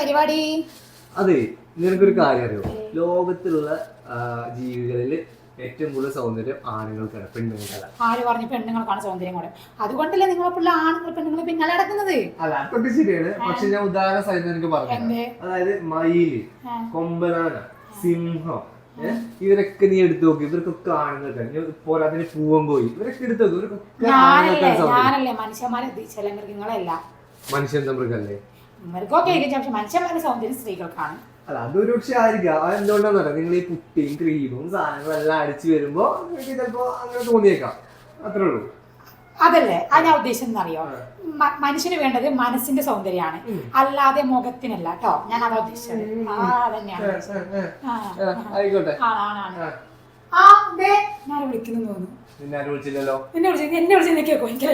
പരിപാടി? അതെ നിനക്കൊരു കാര്യം അറിയോ? ലോകത്തിലുള്ള ജീവികളിൽ ഏറ്റവും കൂടുതൽ സൗന്ദര്യം ആണുങ്ങൾക്കാണ് പെണ്ണുങ്ങൾക്കല്ല ആര് പറഞ്ഞു പെണ്ണുങ്ങൾക്കാണ് സൗന്ദര്യം കൂടെ? അതുകൊണ്ടല്ലേ നിങ്ങളെ പിള്ള ആണുങ്ങൾ പെണ്ണുങ്ങൾ പിന്നാലെ നടക്കുന്നത്? അല്ല അതൊക്കെ ശരിയാണ്. പക്ഷെ ഞാൻ ഉദാഹരണ സഹിതം എനിക്ക് പറഞ്ഞു അതായത് മയിൽ. കൊമ്പനാന സിംഹം? ഇവരൊക്കെ നീ എടുത്തു നോക്കി ഇവർക്കൊക്കെ ആണുങ്ങൾക്കാണ് പോരാതിന് പോരാത്തിന് പൂവൻ പോയി ഇവരൊക്കെ എടുത്തു നോക്കി ഞാനല്ലേ മനുഷ്യന്മാരെ ഉദ്ദേശിച്ചല്ല മൃഗങ്ങളല്ല. മനുഷ്യന്റെ മൃഗല്ലേ മൃഗമൊക്കെ ആയിരിക്കും. പക്ഷെ മനുഷ്യന്മാരുടെ സൗന്ദര്യം സ്ത്രീകൾക്കാണ്. അല്ല അതൊരു പക്ഷെ ആയിരിക്കാം. അത് നിങ്ങൾ ഈ പുട്ടിയും ക്രീമും സാധനങ്ങളും എല്ലാം അടിച്ചു വരുമ്പോ ചിലപ്പോ അങ്ങനെ തോന്നിയേക്കാം. അത്രേ ഉള്ളൂ. അതല്ലേ? അത് ഞാൻ ഉദ്ദേശിച്ചത് അറിയോ? മനുഷ്യന് വേണ്ടത് മനസ്സിന്റെ സൗന്ദര്യമാണ്. അല്ലാതെ മുഖത്തിനല്ല. കേട്ടോ ഞാൻ അതാ ഉദ്ദേശിച്ചത് ആ. ആ, ദേ ഞാൻ വിളിക്കുന്നു തോന്നുന്നു. നിന്നെ വിളിച്ചില്ലല്ലോ. എന്നെ വിളിച്ചു എന്നെ വിളിച്ചു നിൽക്കോ എനിക്ക്